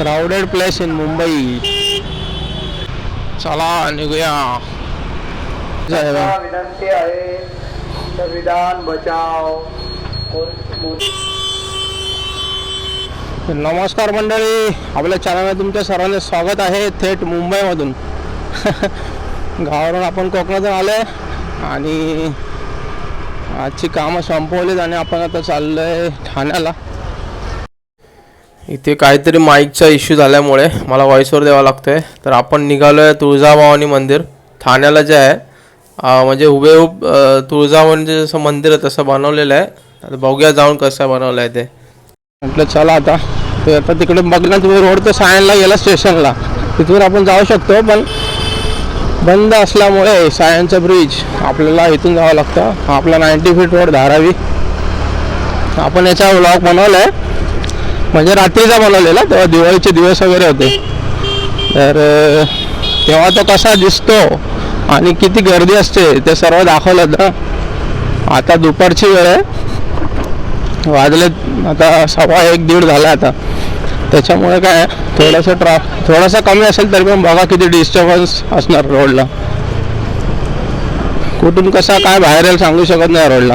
Crowded place in Mumbai चला निघूया. जय बा. विनंती आहे संविधान बचाव. नमस्कार मंडळी. आपल्या चॅनलमध्ये तुमच्या सर्वांचं स्वागत आहे थेट मुंबईमधून. गावावरून आपण कोकणातून आलो आहे आणि आजची कामं संपवलीत आणि आपण आता चाललो आहे ठाण्याला. इथे काहीतरी माईकचा इश्यू झाल्यामुळे मला व्हॉईसवर द्यावा लागतंय. तर आपण निघालो आहे तुळजाभवानी मंदिर. ठाण्याला जे आहे म्हणजे हुबेहूब तुळजाभवानीचं जसं मंदिर आहे तसं बनवलेलं आहे. आता बघूया जाऊन कसं बनवलं आहे ते. म्हटलं चला आता. ते आता तिकडे बघणार तुम्ही रोड तर सायनला गेला स्टेशनला. तिथून आपण जाऊ शकतो पण बंद असल्यामुळे सायनचा ब्रिज आपल्याला इथून जावं लागतं. आपला नाईन्टी फीट रोड धारावी. आपण याचा व्लॉग बनवला आहे म्हणजे रात्रीचा बनवलेला तेव्हा दिवाळीचे दिवस वगैरे होते. तर तेव्हा तो कसा दिसतो आणि किती गर्दी असते ते सर्व दाखवलं ना आता दुपारची वेळ आहे. वाजले आता सव्वा एक दीड झाला आता. त्याच्यामुळे काय थोडंसं ट्रा थोडासा कमी असेल तरी पण बघा किती डिस्टर्बन्स असणार रोडला कुठून कसा काय बाहेर येईल सांगू शकत नाही रोडला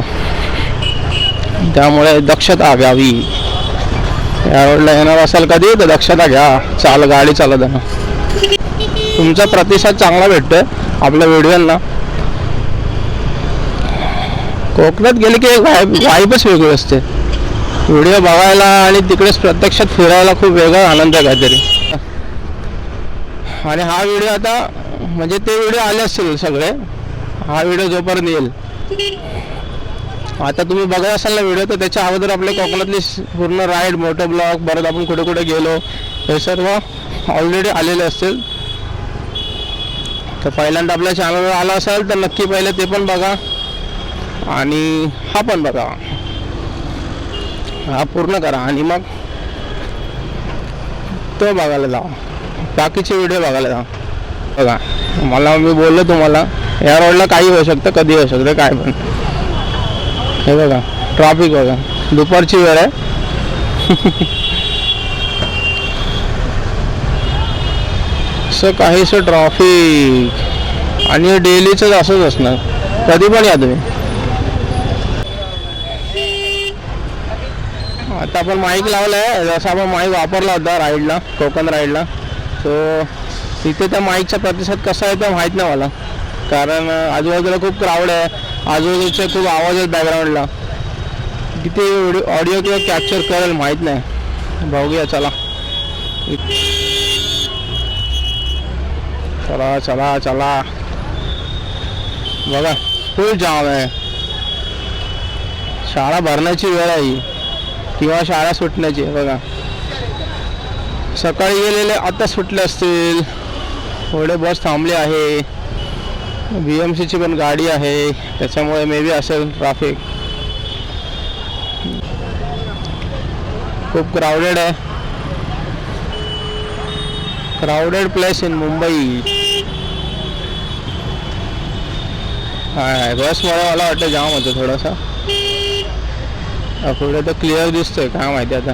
त्यामुळे दक्षता घ्यावी. या रोडला येणार असाल कधी तर दक्षता घ्या. चाल गाडी चालवताना तुमचा प्रतिसाद चांगला भेटतोय. आपल्या व्हिडिओंना कोकणात गेले की एक वाईपच वेगळी असते. व्हिडिओ बघायला आणि तिकडेच प्रत्यक्षात फिरायला खूप वेगळा आनंद आहे काहीतरी. आणि हा व्हिडिओ आता म्हणजे ते व्हिडिओ आले असतील सगळे. हा व्हिडिओ जोपर्यंत येईल. आता तुम्ही बघत असाल ना व्हिडिओ तर त्याच्या अगोदर आपले कोकणातली पूर्ण राईड मोटर ब्लॉक परत आपण कुठे कुठे गेलो हे सर्व ऑलरेडी आलेले असतील. तर पहिल्यांदा आपल्या चॅनलवर आला असाल तर नक्की पहिले ते पण बघा. आणि हा पण बघा. हा पूर्ण करा. आणि मग तो बघायला जा बाकीचे व्हिडिओ बघायला जा बघा. मला मी बोललो तुम्हाला या रोडला काही होऊ शकतं कधी होऊ शकतं काय पण. हे बघा ट्रॉफिक बघा. दुपारची वेळ आहे. असं काहीसं ट्रॉफिक आणि डेलीच असंच असणार. कधी पण या तुम्ही. आता आपण माईक लावला आहे जसं आपण माईक वापरला होता राईडला कोकण राईडला सो तिथे त्या माईकचा प्रतिसाद कसा आहे ते माहीत नाही मला. कारण आजूबाजूला खूप क्राऊड आहे. आजूबाजूचा खूप आवाज आहेत बॅकग्राऊंडला किती ऑडिओ किंवा कॅप्चर करेल माहीत नाही. बघूया चला. चला चला चला. बघा फुल जाम आहे. शाळा भरण्याची वेळ आहे किंवा शाळा सुटण्याची आहे बघा. सकाळी गेलेले आता सुटले असतील. थोडे बस थांबले आहे. बी एम सीची पण गाडी आहे. त्याच्यामुळे मे बी असेल ट्राफिक खूप क्राऊडेड आहे. क्राऊडेड प्लेस इन मुंबई हाय बसमुळे मला वाटतं जाम होतं थोडासा. पुढे तर क्लिअर दिसतोय काय माहिती आता.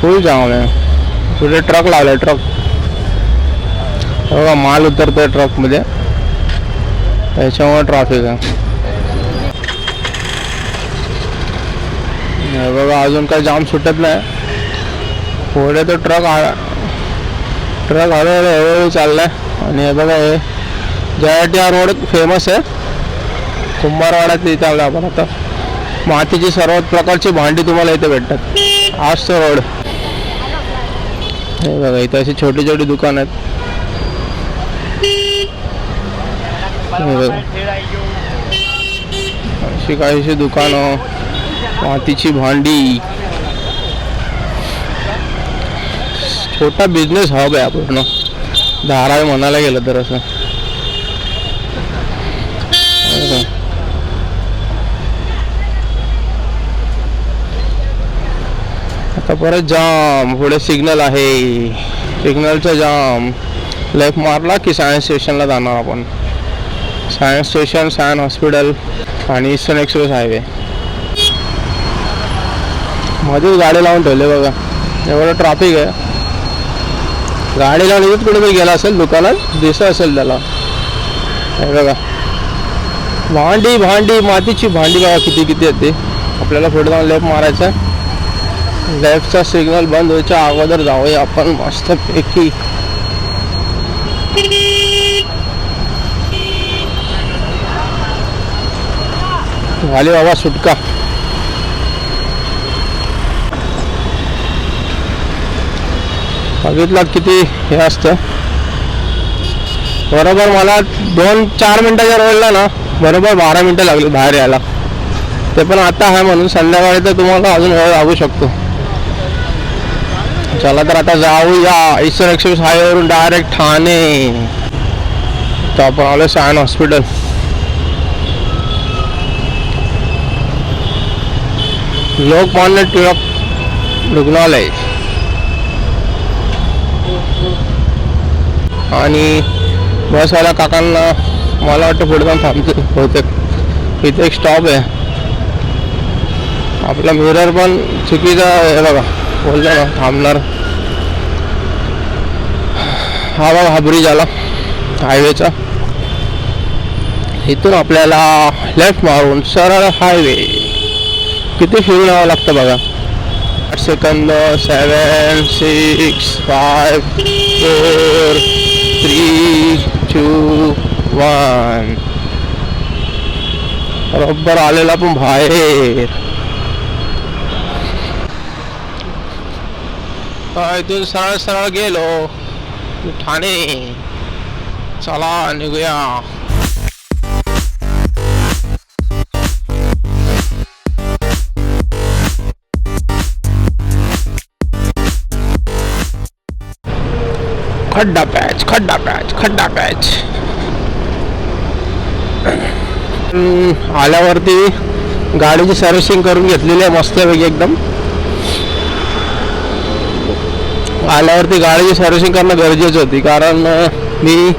फुल जाम आहे. पुढे ट्रक लावलाय ट्रक बघा माल उतरतोय ट्रकमध्ये त्याच्यामुळे ट्रॅफिक आहे. बघा अजून काही जाम सुटत नाही. पुढे तो ट्रक ट्रक हळूहळू हळूहळू चाललाय. आणि हे बघा हे जयाटी हा रोड फेमस आहे. कुंभारवाड्यात इथे आलो आपण आता. मातीची सर्व प्रकारची भांडी तुम्हाला इथे भेटतात. आज तो रोड हे बघा इथं अशी छोटी छोटी दुकान आहेत. बघा. अशी काहीशी दुकानं. मातीची भांडी. छोटा बिझनेस हब आहे आपण धारावी म्हणायला गेलं तर असं बघा. तर परत जाम. पुढे सिग्नल आहे. सिग्नलचं जाम. लेफ्ट मारला की सायन्स स्टेशनला जाणार आपण. सायन्स स्टेशन सायन हॉस्पिटल आणि ईस्टर्न एक्सप्रेस हायवे मध्येच गाडी लावून ठेवले बघा. एवढं ट्रॅफिक आहे. गाडी लावून इथं कुठेतरी गेला असेल दुकानात दिसत असेल त्याला. हे बघा. भांडी भांडी मातीची भांडी बघा किती किती येते आपल्याला पुढे जाऊन लेफ्ट मारायचा लेफ्टचा सिग्नल बंद व्हायच्या अगोदर जाऊया आपण मस्तपैकी. झाली बाबा सुटका. बघितलं किती हे असतं. बरोबर मला दोन चार मिनटाच्या रोडला ना बरोबर बारा मिनटं लागली बाहेर यायला. ते पण आता आहे म्हणून संध्याकाळी तर तुम्हाला अजून वेळ लागू शकतो. चला तर आता जाऊया. ईस्टर्न एक्सप्रेस हायवेवरून डायरेक्ट ठाणे. तर आपण आलो सायन हॉस्पिटल. लोकमान्य टिळक रुग्णालय. आणि बसवाल्या काकांना मला वाटतं पुढे जाऊन थांबते बहुतेक. इथे एक स्टॉप आहे. आपला मिरर पण चुकीचा आहे बघा. बोलला ना थांबणार. हा बाबा हा ब्रिज आला. हायवेचा इथून आपल्याला लेफ्ट मारून सरळ हायवे किती फिरून यावं लागतं बघा? आठ second seven six five four three two one बरोबर आलेला पण बाहेर. इथून सरळ सरळ गेलो. ठाणे. चला निघूया. खड्डा पॅच खड्डा पॅच खड्डा पॅच. हम्म, आल्यावरती गाडीची सर्व्हिसिंग करून घेतलेली आहे मस्तपैकी एकदम. आल्यावरती गाडीची सर्व्हिसिंग करणं गरजेचं होती. कारण मी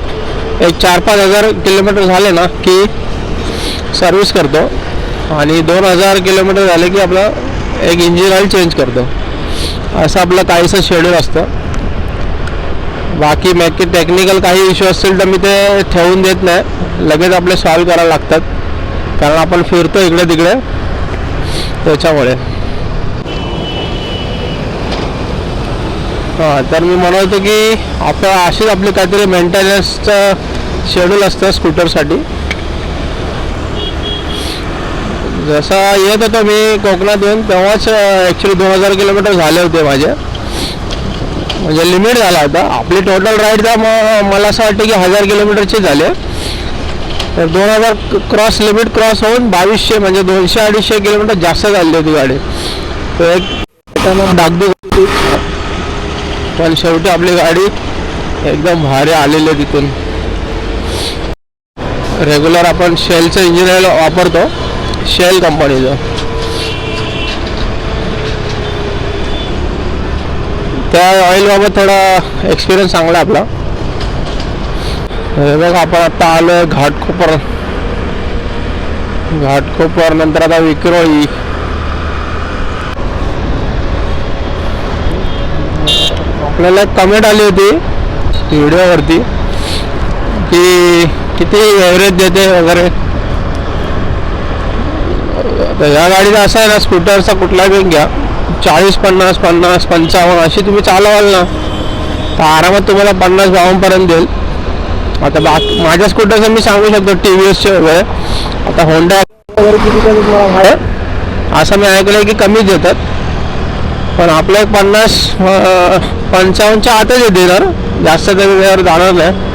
एक चार पाच हजार किलोमीटर झाले ना की सर्व्हिस करतो. आणि दोन हजार किलोमीटर झाले की आपलं एक इंजिन ऑइल चेंज करतो. असं आपलं काहीसं शेड्यूल असतं. बाकी मॅक टेक्निकल काही इश्यू असतील तर मी ते ठेवून देत नाही. लगेच आपले सॉल्व करायला लागतात. कारण आपण फिरतो इकडे तिकडे त्याच्यामुळे. हां तर मी म्हणत होतो की आपलं अशीच आपली काहीतरी मेंटेनन्सचं शेड्यूल असतं स्कूटरसाठी जसा येत होतो मी कोकणात येऊन तेव्हाच ॲक्च्युली दोन हजार किलोमीटर झाले होते माझे. म्हणजे लिमिट झाला होता. आपली टोटल राईड तर मग मला असं वाटतं की हजार किलोमीटरचे झाले. तर दोन हजार क्रॉस लिमिट क्रॉस होऊन बावीसशे म्हणजे दोनशे अडीचशे किलोमीटर जास्त चालली होती गाडी. तर एक त्यानं होती पण शेवटी आपली गाडी एकदम भारी आलेली आहे तिथून. रेग्युलर आपण शेलचं इंजिन वापरतो शेल कंपनीचं त्या ऑइलबाबत थोडा एक्सपिरियन्स चांगला आपला. हे बघ आपण आता आलो आहे घाटकोपर. घाटकोपर नंतर आता विक्रोळी. आपल्याला एक कमेंट आली होती व्हिडिओवरती की किती एव्हरेज देते वगैरे. या गाडीचा असं आहे ना स्कूटरचा कुठला बी घ्या. चाळीस पन्नास पन्नास पंचावन्न अशी तुम्ही चालवाल ना तर आरामात तुम्हाला पन्नास बावन्नपर्यंत देईल. आता बा माझ्या स्कूटरचं मी सांगू शकतो टी व्ही एसचे वगैरे. आता होंडा वगैरे किती असं मी ऐकलं आहे की कमीच देतात. पण आपलं एक पन्नास पंचावन्नच्या आतच येते जर जास्त कमी वेळेवर जाणार नाही.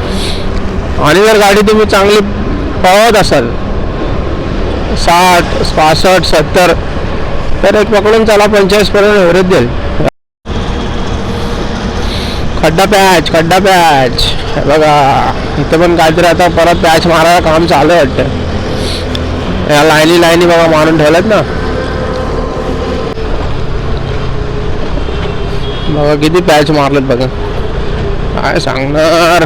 आणि जर गाडी तुम्ही चांगली पळवत असाल साठ पासष्ट सत्तर तर एक पकडून चला पंचेचाळीसपर्यंत एव्हरेज देईल. खड्डा पॅच खड्डा पॅच. बघा इथं पण काहीतरी आता परत पॅच मारायला काम चालू आहे वाटतं. या लाईनी लाईनी बघा मारून ठेवल्यात ना. बघा किती पॅच मारलेत बघा. काय सांगणार?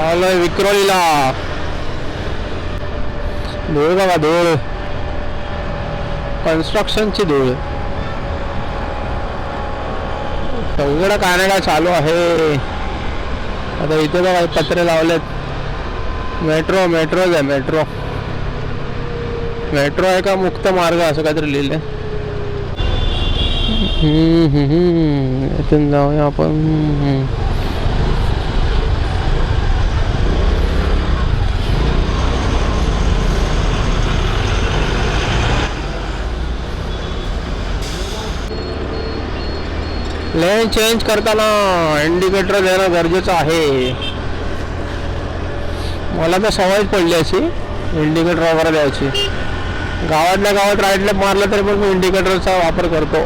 आलोय विक्रोलीला. धूळ बघा धूळ. कन्स्ट्रक्शनची धूळ. सगळं कानडा चालू आहे. आता इथे बघा पत्रे लावलेत. मेट्रो मेट्रोच आहे मेट्रो मेट्रो आहे का मुक्त मार्ग असं काहीतरी लिहिलंय. इथून जाऊया आपण. लेन चेंज करताना इंडिकेटर देणं गरजेचं आहे. मला तर सवयच पडली अशी. इंडिकेटर वगैरे द्यायची. गावातल्या गावात राईटला मारलं तरी पण मी इंडिकेटरचा वापर करतो.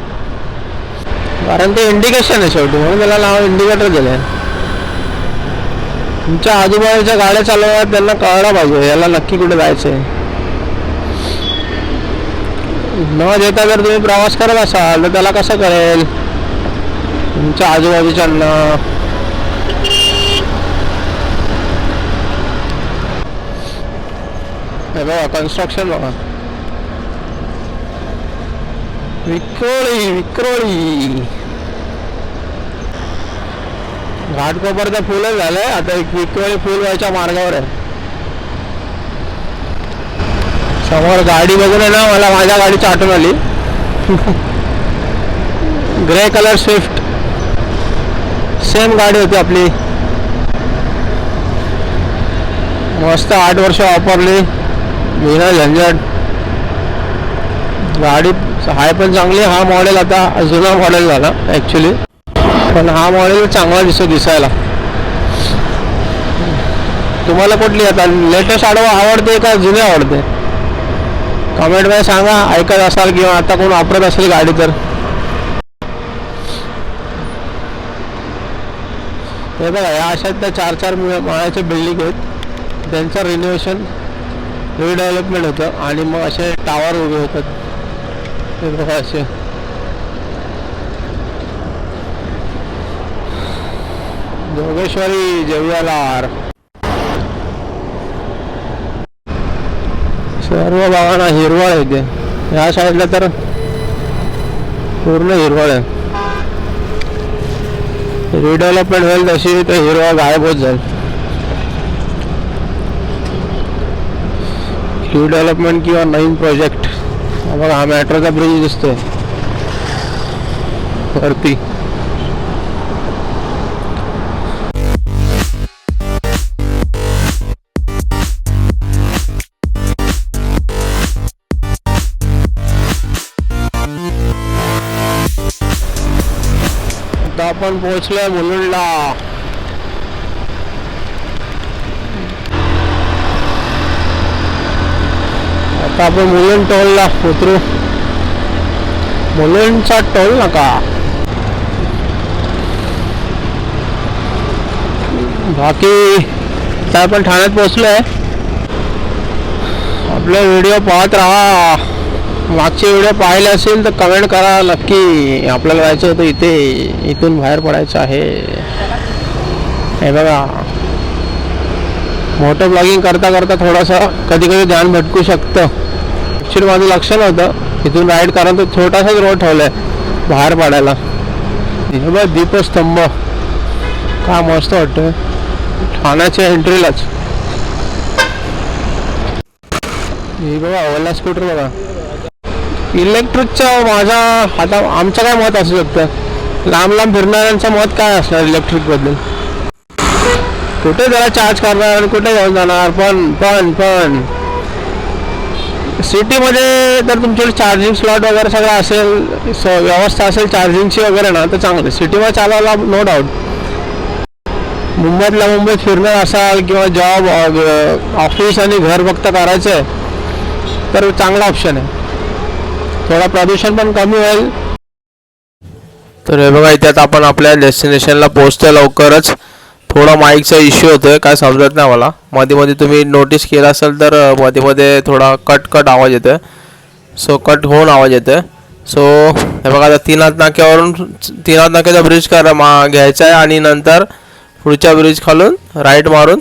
कारण ते इंडिकेशन आहे शेवटी म्हणून त्याला नाव इंडिकेटर दिलं आहे तुमच्या आजूबाजूच्या गाड्या चालवतात त्यांना कळलं पाहिजे याला नक्की कुठे जायचं आहे न देता जर तुम्ही प्रवास करत असाल तर त्याला कसं कळेल? तुमच्या आजूबाजूच्यांना हे बघा कन्स्ट्रक्शन बघा. विक्रोळी विक्रोळी. घाटकोपर तर फुलच झालंय. आता एक विक्रोळी फुल व्हायच्या मार्गावर आहे. समोर गाडी बघून आहे ना मला माझ्या गाडीची आठवण आली. Grey colour Swift. सेम गाडी होती आपली. मस्त आठ वर्ष वापरली. बिना झंझट. गाडी आहे पण चांगली हा मॉडेल आता जुना मॉडेल झाला ॲक्च्युली पण हा मॉडेल चांगला दिसतो दिसायला. तुम्हाला कुठली आता? लेटेस्ट आडवा आवडते का जुने आवडते? कमेंटमध्ये सांगा ऐकत असाल किंवा आता कोण वापरत असेल गाडी तर. हे बघा या अशा त्या चार चार माळ्याचे बिल्डिंग आहेत. त्यांचं रिनोव्हेशन रिडेव्हलपमेंट होतं आणि मग असे टावर उभे होतात. हे बघा असे जोगेश्वरी जेवियालार सर्व भागांना हिरवळ आहे ते ह्या साईडला तर पूर्ण हिरवळ आहे रिडेव्हलपमेंट होईल तशी ते हिरवळ गायब होत जाईल रिडेव्हलपमेंट किंवा नवीन प्रोजेक्ट बघा हा मेट्रोचा ब्रिज दिसतोय. वरती. आपण पोहोचलोय मुलुंडला. तर आपण मुलुंड टोलला उतरू मुलुंडचा टोल नका. बाकी तर आपण ठाण्यात पोहोचलोय आपला व्हिडिओ पाहत राहा. मागचे व्हिडिओ पाहिले असेल तर कमेंट करा नक्की. आपल्याला जायचं होतं इथे. इथून बाहेर पडायचं आहे. हे बघा. मोठं ब्लॉगिंग करता करता थोडंसं कधी कधी ध्यान भटकू शकतं. ॲक्च्युली माझं लक्ष नव्हतं. इथून राईड कारण तर छोटासाच रोड ठेवलाय बाहेर पडायला. हे बघ दीपस्तंभ. का मस्त वाटतं ठाण्याच्या एंट्रीलाच हे बघा ओला स्कूटर बघा. इलेक्ट्रिकचा माझा आता आमचं काय मत असू शकतं? लांब लांब फिरणाऱ्यांचं मत काय असणार इलेक्ट्रिकबद्दल कुठे जरा चार्ज करणार कुठे जाऊन जाणार? पण पण पण. सिटीमध्ये जर तुमच्याकडे चार्जिंग स्लॉट वगैरे सगळं असेल स व्यवस्था असेल चार्जिंगची वगैरे ना तर चांगलं. सिटीमध्ये चालवायला नो डाऊट मुंबईतल्या मुंबईत फिरणार असाल किंवा जॉब ऑफिस आणि घर फक्त करायचं आहे तर चांगला ऑप्शन आहे. थोडा प्रदूषण पण कमी होईल. तर हे बघा इथे आता आपण आपल्या डेस्टिनेशनला पोहोचतोय लवकरच. थोडा माईकचा इश्यू होतोय काय समजत नाही मला. मध्ये मध्ये तुम्ही नोटीस केला असेल तर मध्ये मध्ये थोडा कट कट आवाज येतोय. सो कट होऊन आवाज येतोय. सो हे बघा आता तीन हात नाक्यावरून तीन हात नाक्याचा ब्रिज करा मा घ्यायचा आहे आणि नंतर पुढच्या ब्रिज खालून राईट मारून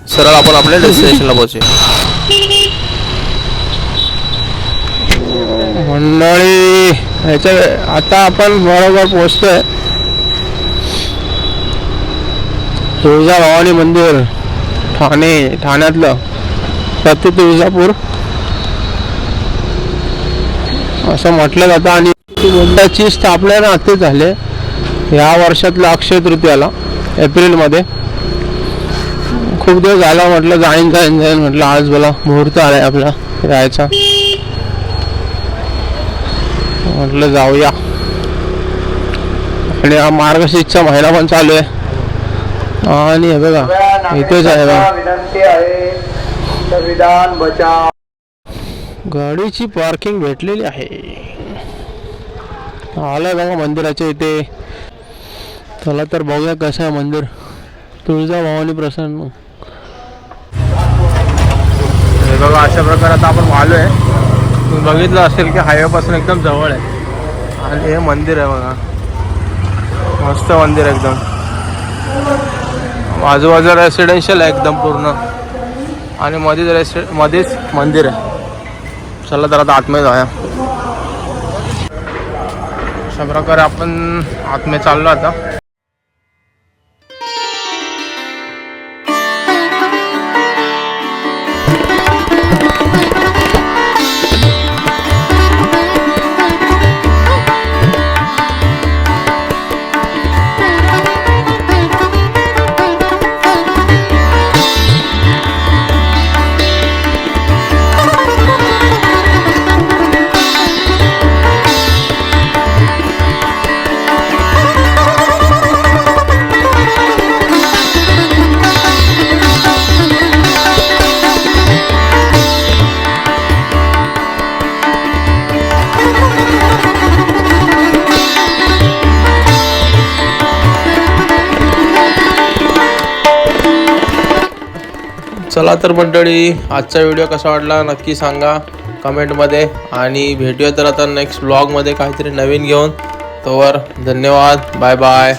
सरळ आपण आपल्या डेस्टिनेशनला पोहोचू मंडळी ह्याच्या आता आपण बरोबर पोहोचतोय. तुळजा भवानी मंदिर ठाणे ठाण्यातलं. प्रति तुळजापूर. असं म्हटलं जातं आणि बुद्धाची स्थापना नाते झाले ह्या वर्षातल्या अक्षय तृतीयाला एप्रिलमध्ये. खूप दिवस झाला म्हटलं जाईन जाईन जाईन म्हटलं. आज बोला मुहूर्त आलाय आपला जायचा म्हटलं जाऊया. आणि हा मार्गशीर्षचा महिना पण चालू आहे. आणि हे बघा. इथेच आहे बघा. विनंती आहे संविधान बचाव गाडीची पार्किंग भेटलेली आहे. आलं बघा मंदिराच्या इथे. चला तर बघूया कसं आहे मंदिर. तुळजा भवानी प्रसन्न. हे बघा अशा प्रकारे आता आपण आलो आहे तुम्ही बघितलं असेल की हायवेपासून एकदम जवळ आहे. आणि हे मंदिर आहे बघा. मस्त मंदिर आहे एकदम. आजूबाजूला रेसिडेन्शियल आहे एकदम पूर्ण. आणि मध्येच रेसि मध्येच मंदिर आहे. चला तर आता आतमध्ये जाऊया. अशा प्रकारे आपण आतमध्ये चाललो आता. चला तर मंडळी आजचा व्हिडिओ कसा वाटला नक्की सांगा कमेंटमध्ये. आणि भेटूया तर आता नेक्स्ट ब्लॉगमध्ये काहीतरी नवीन घेऊन. तोवर धन्यवाद बाय बाय